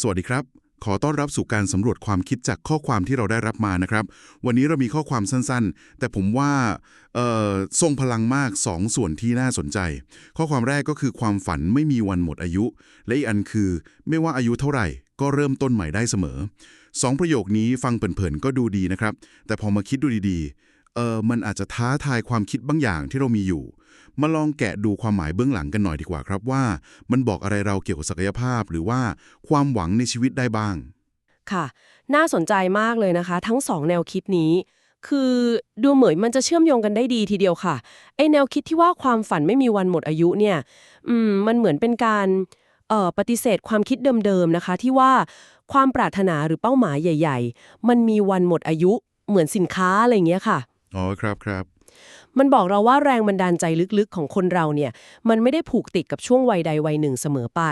สวัสดีครับ ขอต้อนรับสู่การสำรวจความคิดจากข้อความที่เราได้รับมานะครับ วันนี้เรามีข้อความสั้นๆ แต่ผมว่าทรงพลังมากสองส่วนที่น่าสนใจ ข้อความแรกก็คือความฝันไม่มีวันหมดอายุ และอีกอันคือ ไม่ว่าอายุเท่าไหร่ ก็เริ่มต้นใหม่ได้เสมอสองประโยคนี้ฟังเผินๆก็ดูดีนะครับ แต่พอมาคิดดูดีๆเออมันอาจจะท้าทายความคิดบางอย่างที่เรามีอยู่ มาลองแกะดูความหมายเบื้องหลังกันหน่อยดีกว่าครับว่า มันบอกอะไรเราเกี่ยวกับศักยภาพ หรือว่าความหวังในชีวิตได้บ้าง ค่ะ น่าสนใจมากเลยนะคะ ทั้งสองแนวคิดนี้ คือดูเหมือนมันจะเชื่อมโยงกันได้ดีทีเดียวค่ะไอแนวคิดที่ว่าความฝันไม่มีวันหมดอายุเนี่ย อืมมันเหมือนเป็นการเอ่อปฏิเสธความคิดเดิมๆนะคะ ที่ว่าความปรารถนาหรือเป้าหมายใหญ่ ๆ มันมีวันหมดอายุเหมือนสินค้าอะไรอย่างเงี้ยค่ะ อ๋อครับครับ มันบอกเราว่าแรงบันดาลใจลึกๆของคนเราเนี่ย มันไม่ได้ผูกติดกับช่วงวัยใดวัยหนึ่งเสมอไป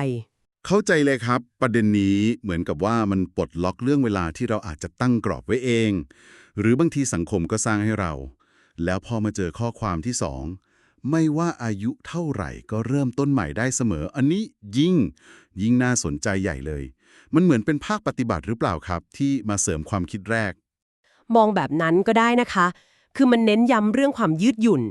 เข้าใจเลยครับ ประเด็นนี้เหมือนกับว่ามันปลดล็อกเรื่องเวลาที่เราอาจจะตั้งกรอบไว้เอง หรือบางทีสังคมก็สร้างให้เรา แล้วพอมาเจอข้อความที่สองไม่ว่าอายุเท่าไหร่ก็เริ่มต้นใหม่ได้เสมอ อันนี้ยิ่ง ยิ่งน่าสนใจใหญ่เลย มันเหมือนเป็นภาคปฏิบัติหรือเปล่าครับ ที่มาเสริมความคิดแรก มองแบบนั้นก็ได้นะคะ คือมันเน้นย้ำเรื่องความยืดหยุ่น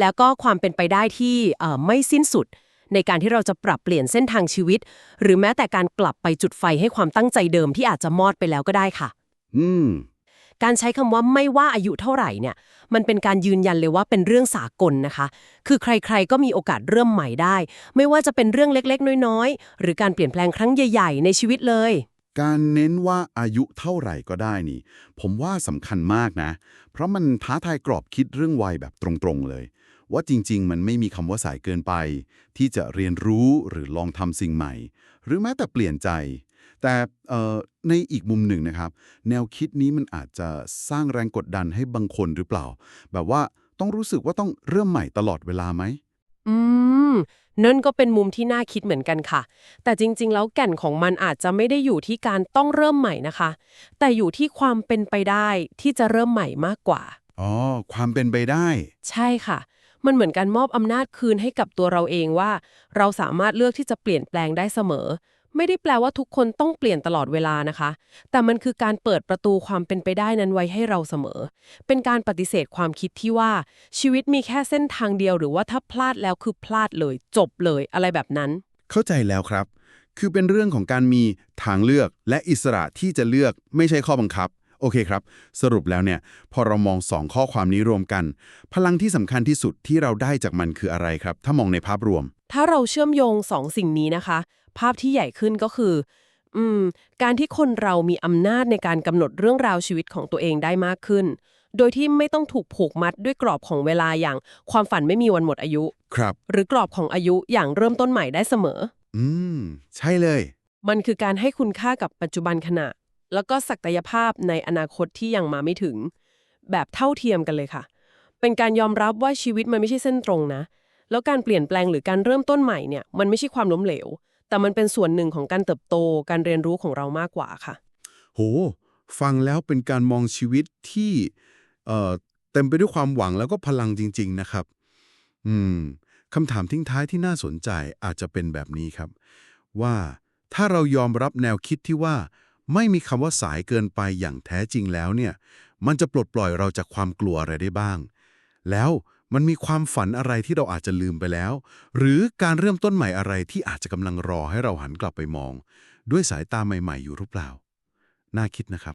แล้วก็ความเป็นไปได้ที่เอ่อไม่สิ้นสุด ในการที่เราจะปรับเปลี่ยนเส้นทางชีวิต หรือแม้แต่การกลับไปจุดไฟให้ความตั้งใจเดิมที่อาจจะมอดไปแล้วก็ได้ค่ะ อืมการใช้คำว่าไม่ว่าอายุเท่าไหร่เนี่ย มันเป็นการยืนยันเลยว่าเป็นเรื่องสากลนะคะ คือใครๆก็มีโอกาสเริ่มใหม่ได้ ไม่ว่าจะเป็นเรื่องเล็กๆ น้อยๆ หรือการเปลี่ยนแปลงครั้งใหญ่ ๆ ในชีวิตเลย การเน้นว่าอายุเท่าไหร่ก็ได้นี่ ผมว่าสำคัญมากนะ เพราะมันท้าทายกรอบคิดเรื่องวัยแบบตรงๆเลย ว่าจริงๆ มันไม่มีคำว่าสายเกินไป ที่จะเรียนรู้หรือลองทำสิ่งใหม่ หรือแม้แต่เปลี่ยนใจ แต่ในอีกมุมหนึ่งนะครับ แนวคิดนี้มันอาจจะสร้างแรงกดดันให้บางคนหรือเปล่า แบบว่าต้องรู้สึกว่าต้องเริ่มใหม่ตลอดเวลาไหมอืม นั่นก็เป็นมุมที่น่าคิดเหมือนกันค่ะ แต่จริง ๆ แล้วแก่นของมันอาจจะไม่ได้อยู่ที่การต้องเริ่มใหม่นะคะ แต่อยู่ที่ความเป็นไปได้ที่จะเริ่มใหม่มากกว่า อ๋อ ความเป็นไปได้ ใช่ค่ะ มันเหมือนการมอบอำนาจคืนให้กับตัวเราเองว่า เราสามารถเลือกที่จะเปลี่ยนแปลงได้เสมอ ไม่ได้แปลว่าทุกคนต้องเปลี่ยนตลอดเวลานะคะ แต่มันคือการเปิดประตูความเป็นไปได้นั้นไว้ให้เราเสมอ เป็นการปฏิเสธความคิดที่ว่าชีวิตมีแค่เส้นทางเดียว หรือว่าถ้าพลาดแล้วคือพลาดเลย จบเลยอะไรแบบนั้น เข้าใจแล้วครับ คือเป็นเรื่องของการมีทางเลือกและอิสระที่จะเลือกไม่ใช่ข้อบังคับ โอเคครับ สรุปแล้วเนี่ย พอเรามองสองข้อความนี้รวมกัน พลังที่สำคัญที่สุดที่เราได้จากมันคืออะไรครับ ถ้ามองในภาพรวม ถ้าเราเชื่อมโยงสองสิ่งนี้นะคะ ภาพที่ใหญ่ขึ้นก็คือ อืม การที่คนเรามีอำนาจในการกำหนดเรื่องราวชีวิตของตัวเองได้มากขึ้น โดยที่ไม่ต้องถูกผูกมัดด้วยกรอบของเวลาอย่างความฝันไม่มีวันหมดอายุ ครับ หรือกรอบของอายุอย่างเริ่มต้นใหม่ได้เสมอ อืม ใช่เลย มันคือการให้คุณค่ากับปัจจุบันขณะ แล้วก็ศักยภาพในอนาคตที่ยังมาไม่ถึง แบบเท่าเทียมกันเลยค่ะ เป็นการยอมรับว่าชีวิตมันไม่ใช่เส้นตรงนะ แล้วการเปลี่ยนแปลงหรือการเริ่มต้นใหม่เนี่ยมันไม่ใช่ความล้มเหลว แต่มันเป็นส่วนหนึ่งของการเติบโตการเรียนรู้ของเรามากกว่าค่ะ โห ฟังแล้วเป็นการมองชีวิตที่เอ่อเต็มไปด้วยความหวังแล้วก็พลังจริง ๆ นะครับ อืมคำถามทิ้งท้ายที่น่าสนใจอาจจะเป็นแบบนี้ครับ ว่าถ้าเรายอมรับแนวคิดที่ว่า ไม่มีคำว่าสายเกินไปอย่างแท้จริงแล้วเนี่ย มันจะปลดปล่อยเราจากความกลัวอะไรได้บ้าง แล้วมันมีความฝันอะไรที่เราอาจจะลืมไปแล้ว หรือการเริ่มต้นใหม่อะไรที่อาจจะกำลังรอให้เราหันกลับไปมอง ด้วยสายตาใหม่ ๆ อยู่หรือเปล่า น่าคิดนะครับ